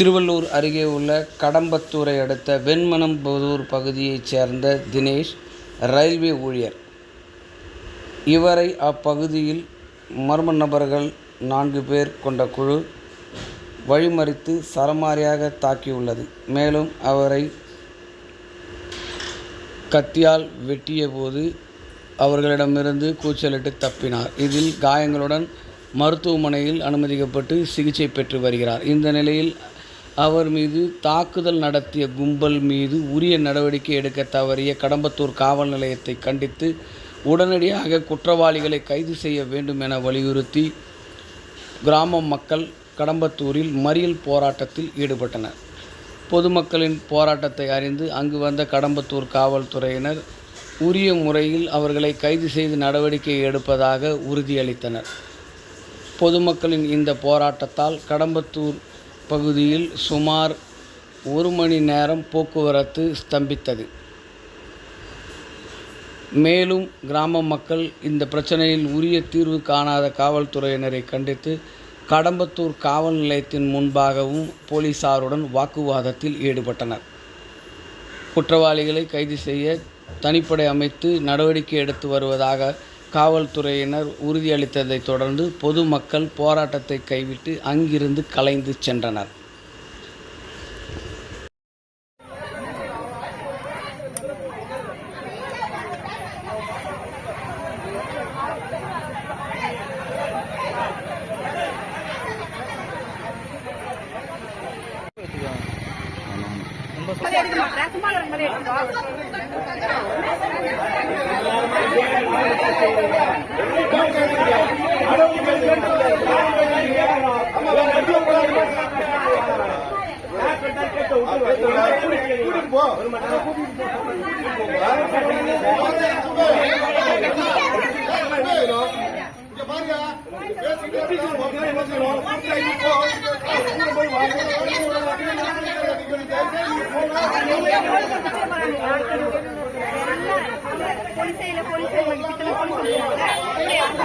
திருவள்ளூர் அருகே உள்ள கடம்பத்தூரை அடுத்த வெண்மனம்புதூர் பகுதியைச் சேர்ந்த தினேஷ் ரயில்வே ஊழியர். இவரை அப்பகுதியில் மர்ம நபர்கள் நான்கு பேர் கொண்ட குழு வழிமறித்து சரமாரியாக தாக்கியுள்ளது. மேலும் அவரை கத்தியால் வெட்டியபோது அவர்களிடமிருந்து கூச்சலிட்டு தப்பினார். இதில் காயங்களுடன் மருத்துவமனையில் அனுமதிக்கப்பட்டு சிகிச்சை பெற்று வருகிறார். இந்த நிலையில் அவர் மீது தாக்குதல் நடத்திய கும்பல் மீது உரிய நடவடிக்கை எடுக்க தவறிய கடம்பத்தூர் காவல் நிலையத்தை கண்டித்து உடனடியாக குற்றவாளிகளை கைது செய்ய வேண்டும் என வலியுறுத்தி கிராம மக்கள் கடம்பத்தூரில் மறியல் போராட்டத்தில் ஈடுபட்டனர். பொதுமக்களின் போராட்டத்தை அறிந்து அங்கு வந்த கடம்பத்தூர் காவல்துறையினர் உரிய முறையில் அவர்களை கைது செய்து நடவடிக்கை எடுப்பதாக உறுதியளித்தனர். பொதுமக்களின் இந்த போராட்டத்தால் கடம்பத்தூர் பகுதியில் சுமார் ஒரு மணி நேரம் போக்குவரத்து ஸ்தம்பித்தது. மேலும் கிராம மக்கள் இந்த பிரச்சனையில் உரிய தீர்வு காணாத காவல்துறையினரை கண்டித்து கடம்பத்தூர் காவல் நிலையத்தின் முன்பாகவும் போலீசாருடன் வாக்குவாதத்தில் ஈடுபட்டனர். குற்றவாளிகளை கைது செய்ய தனிப்படை அமைத்து நடவடிக்கை எடுத்து வருவதாக காவல்துறையினர் உறுதியளித்ததைத் தொடர்ந்து பொதுமக்கள் போராட்டத்தை கைவிட்டு அங்கிருந்து கலைந்து சென்றனர். சும்மா இருக்கிற மலை எடுத்துக்கோ போலீஸையில் போலீஸை மதிப்பித்தல போலீஸ்